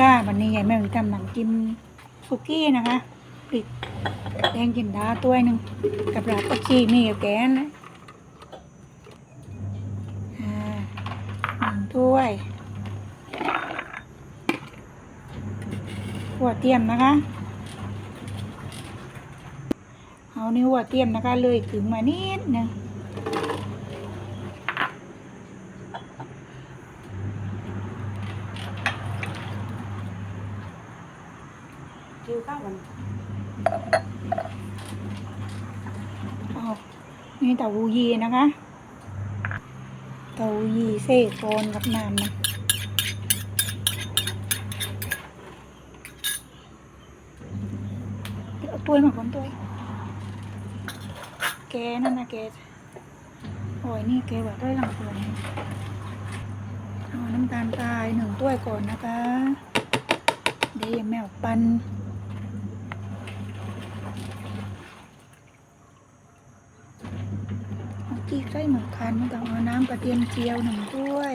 ค่ะวันนี้ยายแม่วิทำหน้ำจิ้มสุกี้นะคะพริกแดงจินดาถ้วหนึ่งกับราดผักชีมีกับแกนนะหนึ่งถ้วยหัวเทียมนะคะเอานิ้วหัวเทียมนะคะเลยขึงมานิดนึง คิวข้าวมันเอานี่เต้าหู้ยีนะคะ เต้าหู้ยีเสกโคนกับน้ำนะเดี๋ยวเอาถ้วมาก่อนถ้วแกนั่นนะแกโอ้ยนี่แกว่าถ้วยหลังตัวนี้เอาน้ำตาลทรายหนึ่งถ้วยก่อนนะคะ เดี๋ยวแมวปัน เอาจีใส่หมูคันต้องเอาน้ำกระเทียมเจียวหนึ่งถ้วย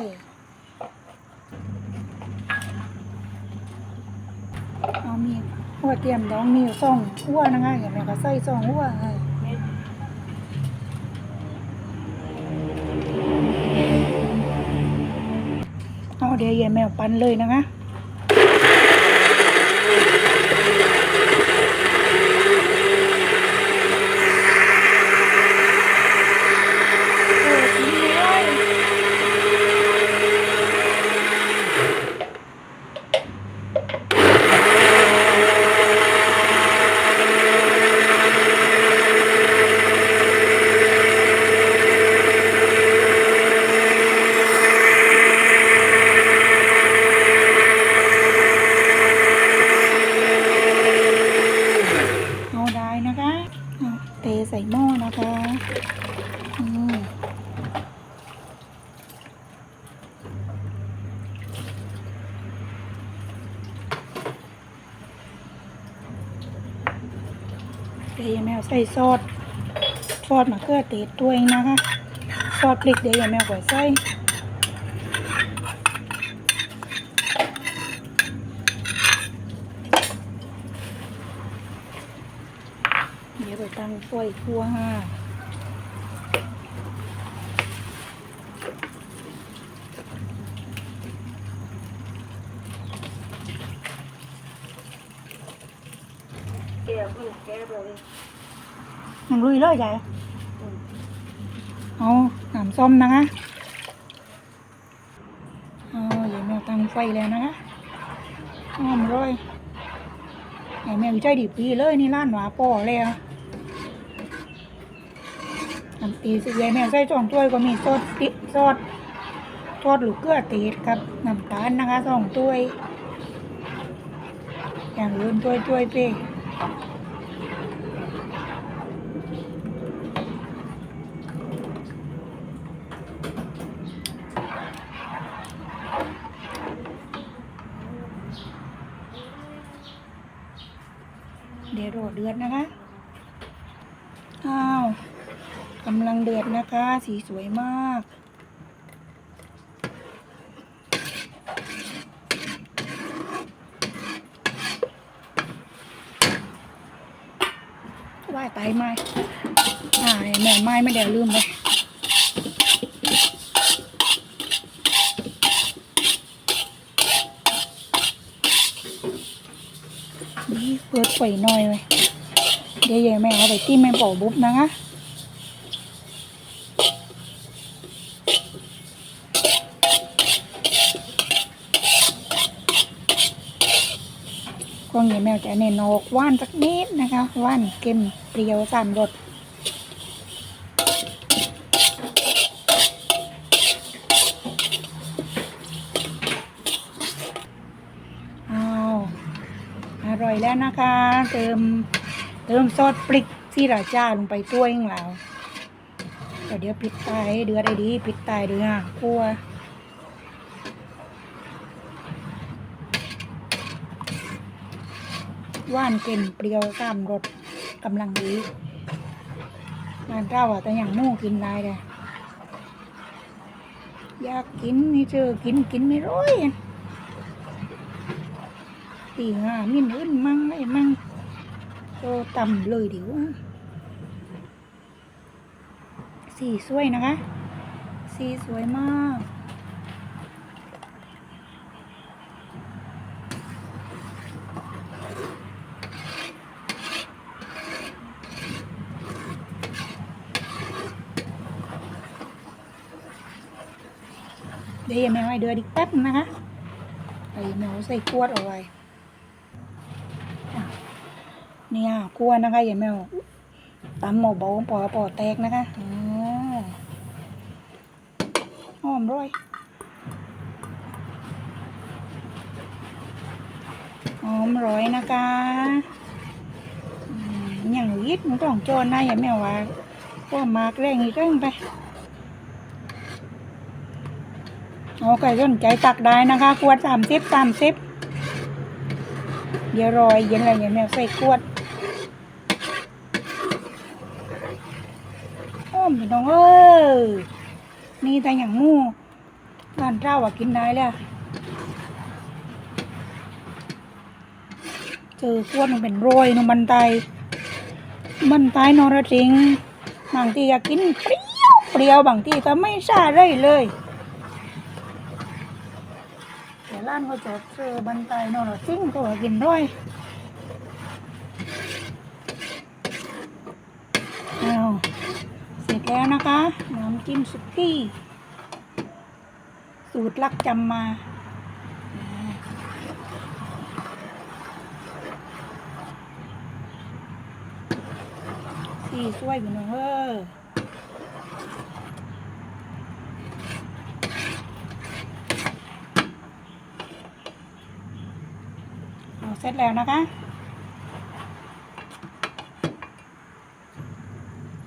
เอามีหัวเทียมดองมีอยู่องหัวนะคะเห็นไหมคะใส่สองหัวให้เอาเดี๋ยวเย็นแมวปันเลยนะคะโอ้ดีเลยเอาได้นะคะเอาเทใส่หม้อนะคะอืม เดี๋ยวยายแมวใส่ซอสซอสมะเขือเทศตัวเองนะคะซอสพริกเดี๋ยวยายแมวก่อยใส่เดี๋ยวไปตั้งไฟคั่วห้า แก้วมันแก้ว เลยยังลุยเลยยายเอาน้ำส้มนะคะเอายายแมวตั้งไฟแล้วนะคะหอมเลยยายแมวใจดีปีเลยนี่ร้านหวาป่อแล้วน้ำตีสิยายแมวใส่สองถ้วยก็มีซอสพริซอสทอดลูกเกลือตีดกับน้ำตาลนะคะสองถ้วยอย่างอื่นถ้วยถ้วยเป้ เดี๋ยวรอเดือดนะคะ อ้าวกำลังเดือดนะคะ สีสวยมาก ว่ายไตไม่อ่าแม่ไม้ไม่เดี๋ยวลืมไป เปิดไฟหน่อยเลยเดี๋ยวแม่เอาไปที่แม่ปอบุ๊บนะงะกล้องใหญ่แมวจะเน้นออกว่านสักนิดนะคะว่านเค็มเปรี้ยวสามรสอ้าวอร่อย แล้วนะคะ เติมเติมซอสพริกที่ราจ้าลงไปตัวเองแล้วแต่เดี๋ยวปิดตายเดือดได้ดีปิดตายเดือดกลัวว่านเค็มเปรี้ยวสามรสกำลังดีร้านเจ้าอะแต่อย่างหมู่กินได้เลยอยากกินนี่เจอกินกินไม่ร้อย ตีห้ามินอื่นมั่งไอ้มั่งโตต่ำเลยเดี๋ยวสีสวยนะคะ สีสวยมากเดี๋ยวแมวให้เดือดอีกแป๊บนึงนะคะไอ้แมวใส่ขวดเอาไว้อะ เนี่ยขวดนะคะอย่าแมวตำหมอเบาปอปอแตกนะคะอ๋อหอมร้อยหอมร้อยนะคะอย่างยิดมันต้องจรนะอย่าแมวว่าพวกมากแรงอีกเรื่องไปโอเคสนใจตักได้นะคะ ขวดสามสิบสามสิบเดี๋ยวรอยเย็นอะไรเย็นแมวใส่ขวด โอ้พี่น้องเอ้ยนี่แต่อย่างมู่ร้านเจ้าว่ากินได้เลยอะเจอขวดมันเป็นโรยนมันไตมันไตนอรสิงบางทีอยากกินเปรี้ยวเปรี้ยวบางทีก็ไม่ใช่เลยเลยแต่ร้านก็จะเจอบันไดนอนจิ้งก็ว่ากินด้วยเอาเสร็จแล้วนะคะ น้ำ จิ้มสุกี้ สูตรลักจำมาสี่สวยอยู่เนอะเฮ้ออเสร็จแล้วนะคะ